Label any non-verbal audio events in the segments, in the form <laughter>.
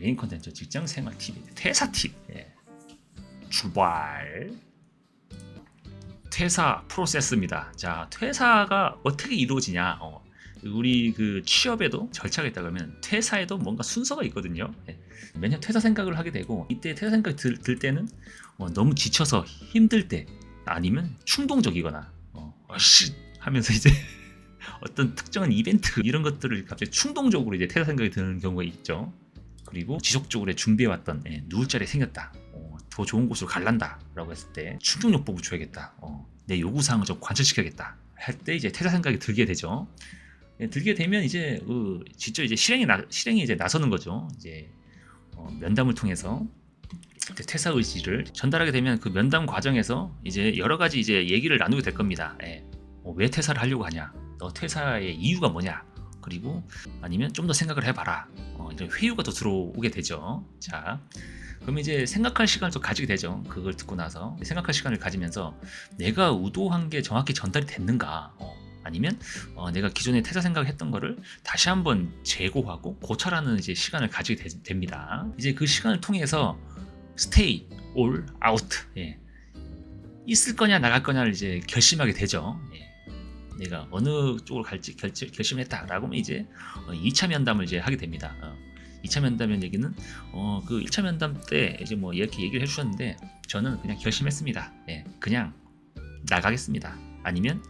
메인 컨텐츠 직장 생활 팁, 퇴사 팁. 예. 출발. 퇴사 프로세스입니다. 자, 퇴사가 어떻게 이루어지냐? 어, 우리 그 취업에도 절차가 있다 그러면 퇴사에도 뭔가 순서가 있거든요. 예. 매년 퇴사 생각을 하게 되고 이때 퇴사 생각이 들, 들 때는 어, 너무 지쳐서 힘들 때 아니면 충동적이거나 어, 어씨 하면서 이제 <laughs> 어떤 특정한 이벤트 이런 것들을 갑자기 충동적으로 이제 퇴사 생각이 드는 경우가 있죠. 그리고 지속적으로 준비해왔던 예, 누울 자리 생겼다. 어, 더 좋은 곳으로 갈란다라고 했을 때 충격요법을 줘야겠다. 어, 내 요구 사항을 좀 관철시켜야겠다. 할 때 이제 퇴사 생각이 들게 되죠. 예, 들게 되면 이제 그 직접 이제 실행이 나, 실행이 이제 나서는 거죠. 이제 어, 면담을 통해서 퇴사 의지를 전달하게 되면 그 면담 과정에서 이제 여러 가지 이제 얘기를 나누게 될 겁니다. 예. 어, 왜 퇴사를 하려고 하냐? 너 퇴사의 이유가 뭐냐? 그리고 아니면 좀 더 생각을 해봐라. 어, 이런 회유가 더 들어오게 되죠. 자, 그럼 이제 생각할 시간을 또 가지게 되죠. 그걸 듣고 나서 생각할 시간을 가지면서 내가 의도한 게 정확히 전달이 됐는가? 어, 아니면 어, 내가 기존에 퇴사 생각했던 거를 다시 한번 재고하고 고찰하는 이제 시간을 가지게 되- 됩니다. 이제 그 시간을 통해서 stay or out 예. 있을 거냐 나갈 거냐를 이제 결심하게 되죠. 예. 내가 어느 쪽으로 갈지 결, 결심했다라고 하면 이제 어, 2차 면담을 이제 하게 됩니다. 어, 2차 면담의 얘기는 어, 그 1차 면담 때 이제 뭐 이렇게 얘기를 해주셨는데 저는 그냥 결심했습니다. 예, 그냥 나가겠습니다. 아니면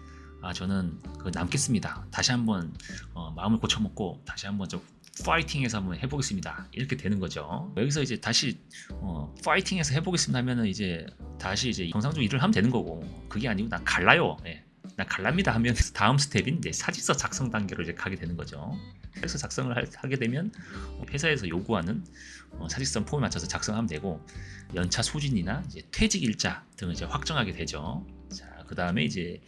아 저는 그 남겠습니다. 다시 한번 어, 마음을 고쳐먹고 다시 한번 좀 파이팅해서 한번 해보겠습니다. 이렇게 되는 거죠. 여기서 이제 다시 어, 파이팅해서 해보겠습니다 하면은 이제 다시 이제 정상적으로 일을 하면 되는 거고 그게 아니고 나 갈라요. 예. 나 갈랍니다 하면 다음 스텝인 이제 사직서 작성 단계로 이제 가게 되는 거죠. 사직서 작성을 할- 하게 되면 회사에서 요구하는 어, 사직서 폼에 맞춰서 작성하면 되고 연차 소진이나 퇴직 일자 등을 이제 확정하게 되죠. 자, 그 다음에 이제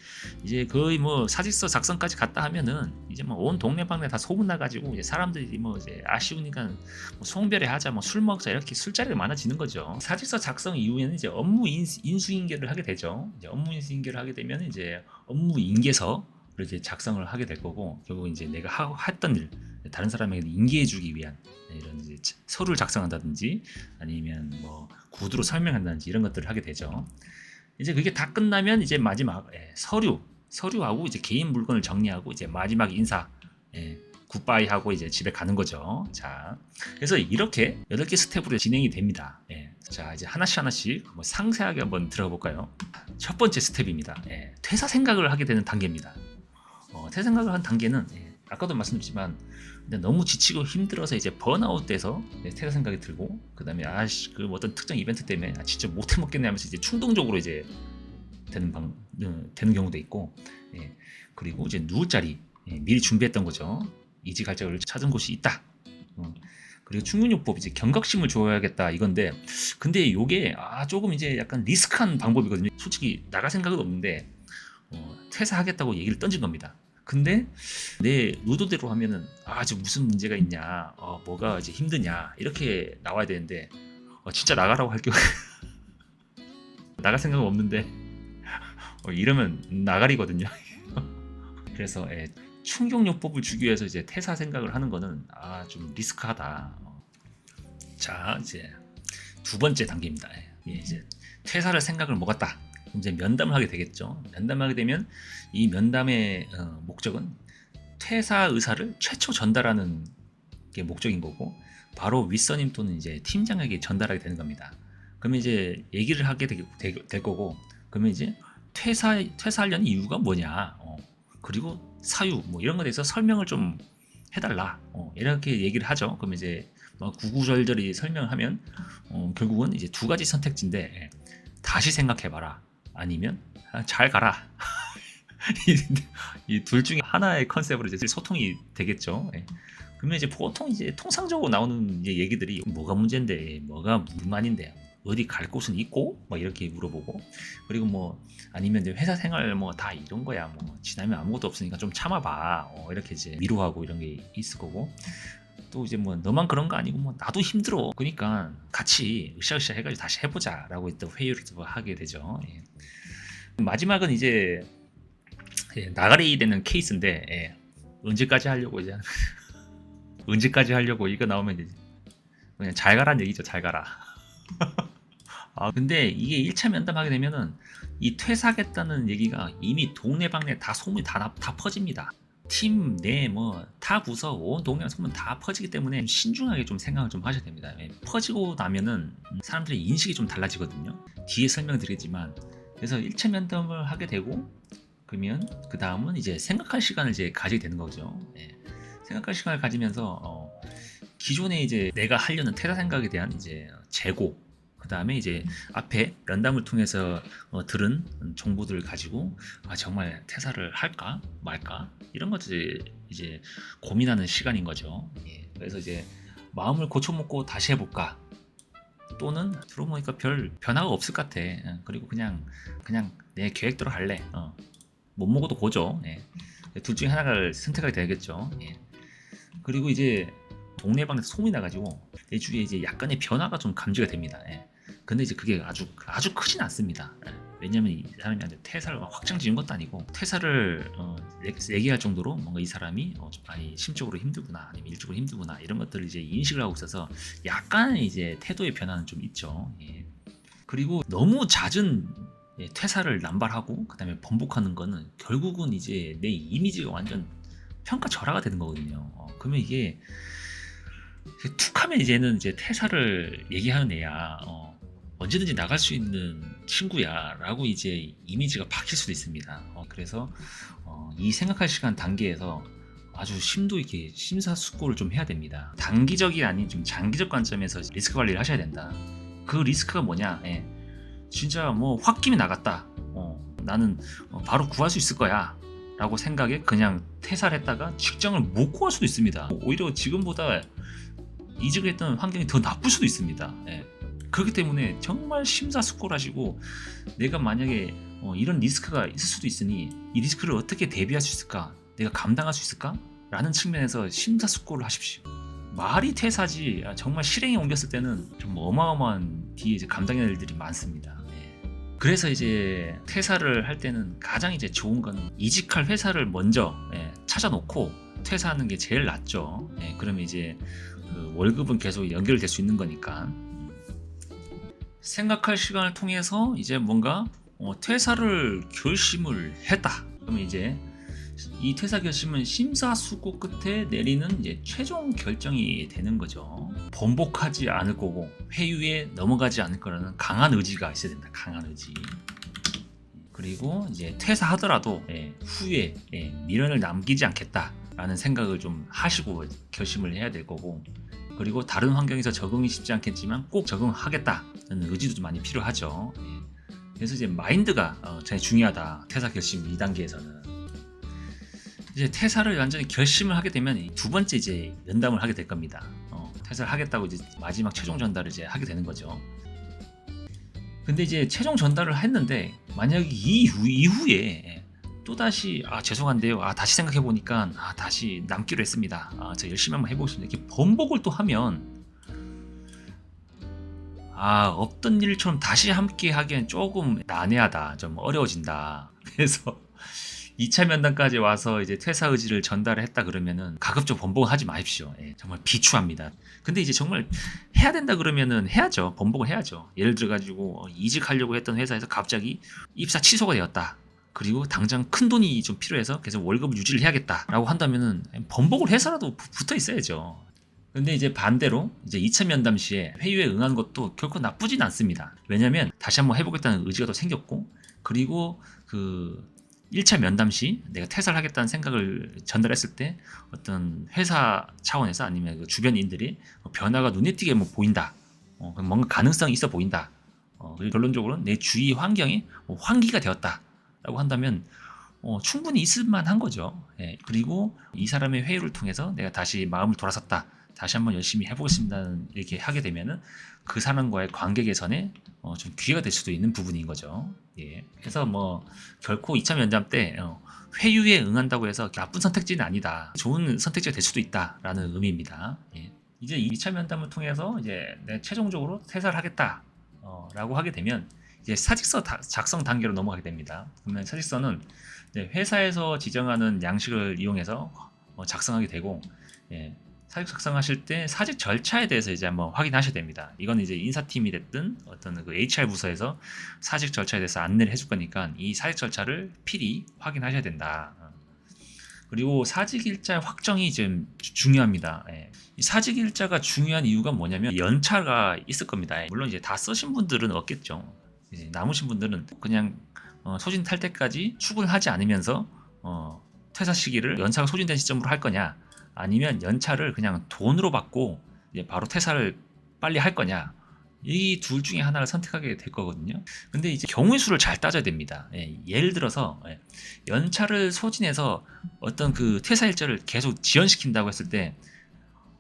이제 거의 뭐 사직서 작성까지 갔다 하면은 이제 뭐 온 동네방네 다 소문 나 가지고 이제 사람들이 뭐 이제 아쉬우니까 뭐 송별회 하자, 뭐 술 먹자 이렇게 술자리가 많아지는 거죠. 사직서 작성 이후에는 이제 업무 인수, 인수 인계를 하게 되죠. 이제 업무 인수인계를 하게 되면 이제 업무 인계서 이렇게 작성을 하게 될 거고 결국 이제 내가 하, 했던 일 다른 사람에게 인계해주기 위한 이런 이제 서류를 작성한다든지 아니면 뭐 구두로 설명한다든지 이런 것들을 하게 되죠. 이제 그게 다 끝나면 이제 마지막 예, 서류 서류하고 이제 개인 물건을 정리하고 이제 마지막 인사 예, 굿바이 하고 이제 집에 가는 거죠. 자, 그래서 이렇게 8개 스텝으로 진행이 됩니다. 예. 자, 이제 하나씩 하나씩 한번 상세하게 한번 들어가 볼까요? 첫 번째 스텝입니다. 예, 퇴사 생각을 하게 되는 단계입니다. 어, 퇴사 생각을 한 단계는 예, 아까도 말씀드렸지만 근데 너무 지치고 힘들어서 이제 번아웃 돼서 네, 퇴사 생각이 들고 그다음에 아씨 그 어떤 특정 이벤트 때문에 아, 진짜 못해 먹겠네 하면서 이제 충동적으로 이제 되는 방 어, 되는 경우도 있고 예, 그리고 이제 누울 자리 예, 미리 준비했던 거죠. 이직 갈 자리를 찾은 곳이 있다. 어, 그리고 충격요법 이제 경각심을 줘야겠다 이건데 근데 요게 아 조금 이제 약간 리스크한 방법이거든요. 솔직히 나갈 생각은 없는데 어, 퇴사하겠다고 얘기를 던진 겁니다 근데 내 의도대로 하면은 아 지금 무슨 문제가 있냐? 어, 뭐가 이제 힘드냐? 이렇게 나와야 되는데 어, 진짜 나가라고 할 경우 <laughs> 나갈 생각은 없는데 어, 이러면 나가리거든요. <laughs> 그래서 예, 충격요법을 주기 위해서 이제 퇴사 생각을 하는 거는 아 좀 리스크하다. 어. 자 이제 두 번째 단계입니다. 예, 이제 퇴사를 생각을 먹었다 이제 면담을 하게 되겠죠 면담을 하게 되면 이 면담의 어, 목적은 퇴사 의사를 최초 전달하는 게 목적인 거고 바로 윗선임 또는 이제 팀장에게 전달하게 되는 겁니다. 그러면 이제 얘기를 하게 되, 되, 될 거고 그러면 이제 퇴사 퇴사하려는 이유가 뭐냐 어, 그리고 사유 뭐 이런 거에 대해서 설명을 좀 해달라 어, 이렇게 얘기를 하죠. 그러면 이제 뭐 구구절절히 설명하면 어, 결국은 이제 두 가지 선택지인데 예, 다시 생각해봐라 아니면 아, 잘 가라 <laughs> 이 둘 중에 하나의 컨셉으로 이제 소통이 되겠죠. 예. 그러면 이제 보통 이제 통상적으로 나오는 이제 얘기들이 뭐가 문제인데, 뭐가 불만인데, 어디 갈 곳은 있고, 뭐 이렇게 물어보고, 그리고 뭐 아니면 이제 회사 생활 뭐 다 이런 거야, 뭐 지나면 아무것도 없으니까 좀 참아봐, 어, 이렇게 이제 위로하고 이런 게 있을 거고. 또 이제 뭐 너만 그런 거 아니고 뭐 나도 힘들어 그러니까 같이 으쌰으쌰 해가지고 다시 해보자라고 또 회의를 또 하게 되죠 예. 마지막은 이제 예, 나가리 되는 케이스인데 예, 언제까지 하려고 이제 <laughs> 언제까지 하려고 이거 나오면 이제 그냥 잘 가란 얘기죠. 잘 가라. <laughs> 아 근데 이게 1차 면담하게 되면은 이 퇴사하겠다는 얘기가 이미 동네방네 다 소문이 다, 나- 다 퍼집니다. 팀 내뭐타 부서 온 동네 소문 다 퍼지기 때문에 신중하게 좀 생각을 좀 하셔야 됩니다. 예, 퍼지고 나면은 사람들의 인식이 좀 달라지거든요. 뒤에 설명드리지만 그래서 1차 면담을 하게 되고 그러면 그 다음은 이제 생각할 시간을 이제 가지게 되는 거죠. 예. 생각할 시간을 가지면서 어, 기존에 이제 내가 하려는 퇴사 생각에 대한 이제 재고 그 다음에 이제 앞에 면담을 통해서 어, 들은 정보들을 가지고 아 정말 퇴사를 할까 말까 이런 것들 이제 고민하는 시간인 거죠. 예. 그래서 이제 마음을 고쳐먹고 다시 해볼까 또는 들어보니까 별 변화가 없을 것 같아. 예. 그리고 그냥 그냥 내 계획대로 할래. 어. 못 먹어도 고죠. 예. 둘 중에 하나를 선택하게 되겠죠. 예. 그리고 이제 동네방에서 소문이 나가지고 내 주위에 이제 약간의 변화가 좀 감지가 됩니다. 예. 근데 이제 그게 아주 아주 크진 않습니다. 예. 왜냐면 이 사람이 한테 퇴사를 확정 지은 것도 아니고 퇴사를 어, 얘- 얘기할 정도로 뭔가 이 사람이 어, 좀 많이 심적으로 힘들구나 아니면 일적으로 힘들구나 이런 것들을 이제 인식을 하고 있어서 약간의 이제 태도의 변화는 좀 있죠. 예. 그리고 너무 잦은 예, 퇴사를 남발하고 그다음에 번복하는 거는 결국은 이제 내 이미지가 완전 평가절하가 되는 거거든요. 어, 그러면 이게 툭하면 이제는 이제 퇴사를 얘기하는 애야. 어, 언제든지 나갈 수 있는 친구야 라고 이제 이미지가 바뀔 수도 있습니다. 어, 그래서 어, 이 생각할 시간 단계에서 아주 심도 있게 심사숙고를 좀 해야 됩니다. 단기적이 아닌 좀 장기적 관점에서 리스크 관리를 하셔야 된다. 그 리스크가 뭐냐? 예. 진짜 뭐 홧김이 나갔다. 어, 나는 어, 바로 구할 수 있을 거야. 라고 생각에 그냥 퇴사를 했다가 직장을 못 구할 수도 있습니다. 오히려 지금보다 이직을 했던 환경이 더 나쁠 수도 있습니다. 예. 그렇기 때문에 정말 심사숙고를 하시고 내가 만약에 어, 이런 리스크가 있을 수도 있으니 이 리스크를 어떻게 대비할 수 있을까? 내가 감당할 수 있을까? 라는 측면에서 심사숙고를 하십시오. 말이 퇴사지 아, 정말 실행에 옮겼을 때는 좀 어마어마한 뒤에 이제 감당해야 할 일들이 많습니다. 예. 그래서 이제 퇴사를 할 때는 가장 이제 좋은 거는 이직할 회사를 먼저 예, 찾아놓고 퇴사하는 게 제일 낫죠. 예, 그러면 이제 그 월급은 계속 연결될 수 있는 거니까. 생각할 시간을 통해서 이제 뭔가 어, 퇴사를 결심을 했다. 그러면 이제 이 퇴사 결심은 심사숙고 끝에 내리는 이제 최종 결정이 되는 거죠. 번복하지 않을 거고 회유에 넘어가지 않을 거라는 강한 의지가 있어야 된다. 강한 의지. 그리고 이제 퇴사하더라도 예, 후에 예, 미련을 남기지 않겠다라는 생각을 좀 하시고 결심을 해야 될 거고 그리고 다른 환경에서 적응이 쉽지 않겠지만 꼭 적응하겠다는 의지도 좀 많이 필요하죠. 예. 그래서 이제 마인드가 어, 제일 중요하다. 퇴사 결심 2단계에서는. 이제 퇴사를 완전히 결심을 하게 되면 이두 번째 이제 면담을 하게 될 겁니다. 어, 퇴사를 하겠다고 이제 마지막 최종 전달을 이제 하게 되는 거죠. 근데 이제 최종 전달을 했는데 만약에 이후, 이후에 또 다시 아 죄송한데요. 아 다시 생각해 보니까 아 다시 남기로 했습니다. 아 저 열심히 한번 해보겠습니다. 이렇게 번복을 또 하면 아 없던 일처럼 다시 함께 하기엔 조금 난해하다. 좀 어려워진다. <laughs> 그래서 2차 면담까지 와서 이제 퇴사 의지를 전달을 했다 그러면은 가급적 번복을 하지 마십시오. 예, 정말 비추합니다. 근데 이제 정말 해야 된다 그러면은 해야죠. 번복을 해야죠. 예를 들어 가지고 이직하려고 했던 회사에서 갑자기 입사 취소가 되었다. 그리고 당장 큰 돈이 좀 필요해서 계속 월급을 유지를 해야겠다라고 한다면은 번복을 해서라도 부- 붙어 있어야죠. 근데 이제 반대로 이제 2차 면담 시에 회유에 응한 것도 결코 나쁘진 않습니다. 왜냐면 다시 한번 해보겠다는 의지가 더 생겼고 그리고 그 1차 면담 시 내가 퇴사를 하겠다는 생각을 전달했을 때 어떤 회사 차원에서 아니면 그 주변인들이 변화가 눈에 띄게 뭐 보인다. 어, 뭔가 가능성이 있어 보인다. 어, 결론적으로는 내 주위 환경이 뭐 환기가 되었다 라고 한다면 어, 충분히 있을 만한 거죠. 예, 그리고 이 사람의 회유를 통해서 내가 다시 마음을 돌아섰다. 다시 한번 열심히 해보겠습니다. 이렇게 하게 되면은 그 사람과의 관계 개선에 어, 좀 기회가 될 수도 있는 부분인 거죠. 예. 그래서 뭐 결코 2차 면담 때 어, 회유에 응한다고 해서 나쁜 선택지는 아니다. 좋은 선택지가 될 수도 있다라는 의미입니다. 예. 이제 2차 면담을 통해서 이제 내가 최종적으로 퇴사를 하겠다. 어, 라고 하게 되면 이제 사직서 다- 작성 단계로 넘어가게 됩니다. 그러면 사직서는 회사에서 지정하는 양식을 이용해서 어, 작성하게 되고 예, 사직 작성하실 때 사직 절차에 대해서 이제 한번 확인하셔야 됩니다. 이건 이제 인사팀이 됐든 어떤 그 HR 부서에서 사직 절차에 대해서 안내를 해줄 거니까 이 사직 절차를 필히 확인하셔야 된다. 어. 그리고 사직 일자 확정이 좀 주- 중요합니다. 예. 이 사직 일자가 중요한 이유가 뭐냐면 연차가 있을 겁니다. 예. 물론 이제 다 쓰신 분들은 없겠죠. 이제 남으신 분들은 그냥 어, 소진 탈 때까지 출근하지 않으면서 어, 퇴사 시기를 연차가 소진된 시점으로 할 거냐 아니면 연차를 그냥 돈으로 받고 이제 바로 퇴사를 빨리 할 거냐 이 둘 중에 하나를 선택하게 될 거거든요. 근데 이제 경우의 수를 잘 따져야 됩니다. 예, 예를 들어서 예, 연차를 소진해서 어떤 그 퇴사 일자를 계속 지연시킨다고 했을 때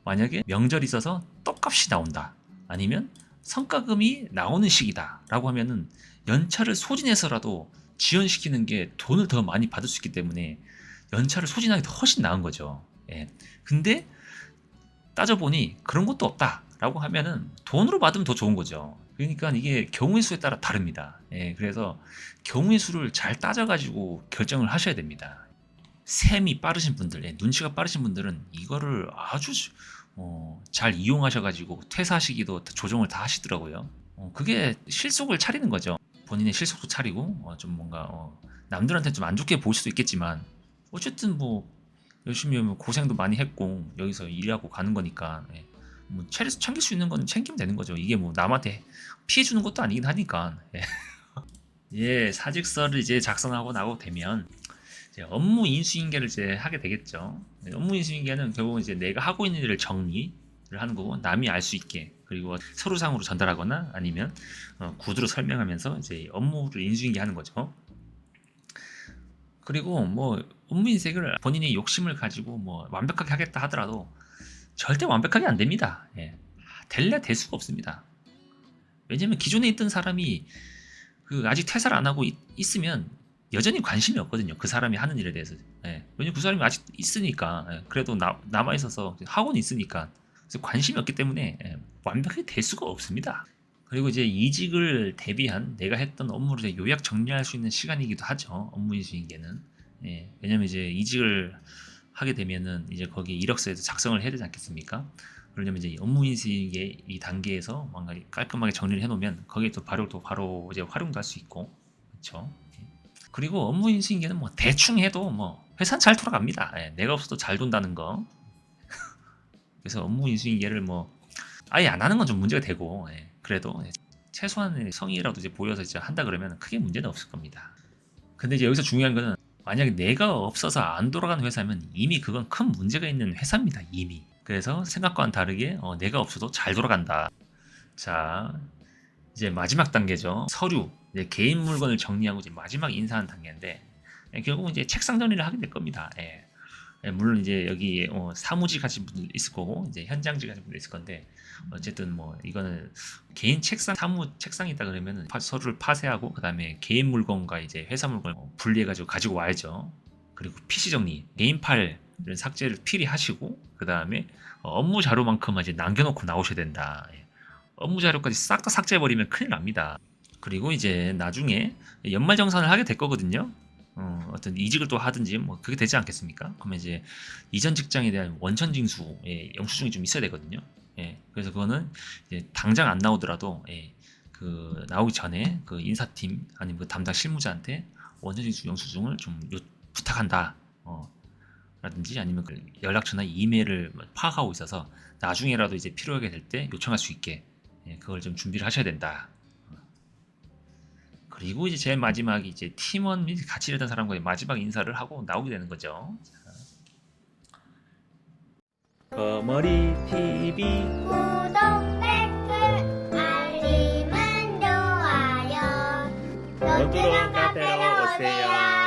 만약에 명절이 있어서 떡값이 나온다 아니면 성과금이 나오는 시기다라고 하면은 연차를 소진해서라도 지연시키는 게 돈을 더 많이 받을 수 있기 때문에 연차를 소진하기 더 훨씬 나은 거죠. 예. 근데 따져보니 그런 것도 없다라고 하면은 돈으로 받으면 더 좋은 거죠. 그러니까 이게 경우의 수에 따라 다릅니다. 예. 그래서 경우의 수를 잘 따져가지고 결정을 하셔야 됩니다. 셈이 빠르신 분들, 예, 눈치가 빠르신 분들은 이거를 아주 어, 잘 이용하셔가지고 퇴사 시기도 조정을 다 하시더라고요. 어, 그게 실속을 차리는 거죠. 본인의 실속도 차리고 어, 좀 뭔가 어, 남들한테 좀 안 좋게 보일 수도 있겠지만 어쨌든 뭐 열심히 하면 고생도 많이 했고 여기서 일하고 가는 거니까 예. 뭐 챙길 수 있는 건 챙기면 되는 거죠. 이게 뭐 남한테 피해 주는 것도 아니긴 하니까. 예. <laughs> 예, 사직서를 이제 작성하고 나고 되면 이제 업무 인수인계를 이제 하게 되겠죠. 네, 업무 인수인계는 결국 이제 내가 하고 있는 일을 정리를 하는 거고 남이 알 수 있게 그리고 서류상으로 전달하거나 아니면 어, 구두로 설명하면서 이제 업무를 인수인계하는 거죠. 그리고 뭐 업무 인색을 본인의 욕심을 가지고 뭐 완벽하게 하겠다 하더라도 절대 완벽하게 안 됩니다. 예. 될래 될 수가 없습니다. 왜냐면 기존에 있던 사람이 그 아직 퇴사를 안 하고 있, 으면 여전히 관심이 없거든요. 그 사람이 하는 일에 대해서. 예. 왜냐면 그 사람이 아직 있으니까 예. 그래도 나, 남아 있어서 학원이 있으니까 그래서 관심이 없기 때문에 예. 완벽하게 될 수가 없습니다. 그리고 이제 이직을 대비한 내가 했던 업무를 요약 정리할 수 있는 시간이기도 하죠. 업무 인수인계는. 예, 왜냐면 이제 이직을 하게 되면은 이제 거기 이력서에도 작성을 해야 되지 않겠습니까? 그러려면 이제 이 업무 인수인계 이 단계에서 뭔가 깔끔하게 정리를 해놓으면 거기에 또 바로 또 바로 이제 활용도 할 수 있고, 그렇죠? 그리고 업무 인수인계는 뭐 대충 해도 뭐 회사는 잘 돌아갑니다. 예, 내가 없어도 잘 돈다는 거. <laughs> 그래서 업무 인수인계를 뭐 아예 안 하는 건 좀 문제가 되고, 예, 그래도 예, 최소한의 성의라도 이제 보여서 이제 한다 그러면 크게 문제는 없을 겁니다. 근데 이제 여기서 중요한 거는 만약에 내가 없어서 안 돌아가는 회사면 이미 그건 큰 문제가 있는 회사입니다. 이미. 그래서 생각과는 다르게 어, 내가 없어도 잘 돌아간다. 자, 이제 마지막 단계죠. 서류. 이제 개인 물건을 정리하고 이제 마지막 인사하는 단계인데 예, 결국은 이제 책상 정리를 하게 될 겁니다. 예. 예, 물론 이제 여기 어, 사무직 하신 분들 있을 거고 이제 현장직 하신 분들 있을 건데 어쨌든 뭐 이거는 개인 책상 사무 책상이다 그러면은 파- 서류를 파쇄하고 그다음에 개인 물건과 이제 회사 물건을 분리해 가지고 가지고 와야죠. 그리고 PC 정리, 개인 파일 이런 삭제를 필히 하시고 그다음에 어, 업무 자료만큼은 이제 남겨놓고 나오셔야 된다. 예. 업무 자료까지 싹 다 삭제해 버리면 큰일 납니다. 그리고 이제 나중에 연말 정산을 하게 될 거거든요. 어, 어떤 이직을 또 하든지 뭐 그게 되지 않겠습니까? 그러면 이제 이전 직장에 대한 원천 징수 예, 영수증이 좀 있어야 되거든요. 예, 그래서 그거는 이제 당장 안 나오더라도 예, 그 나오기 전에 그 인사팀 아니면 그 담당 실무자한테 원천 징수 영수증을 좀 요- 부탁한다. 어, 라든지 아니면 그 연락처나 이메일을 파악하고 있어서 나중에라도 이제 필요하게 될 때 요청할 수 있게 예, 그걸 좀 준비를 하셔야 된다. 그리고 이제 제일 마지막이 이제 팀원 및 같이 일하던 사람과의 마지막 인사를 하고 나오게 되는 거죠. 거머리 TV 구독, 댓글, 알림은 좋아요. 너트론 카페로 오세요.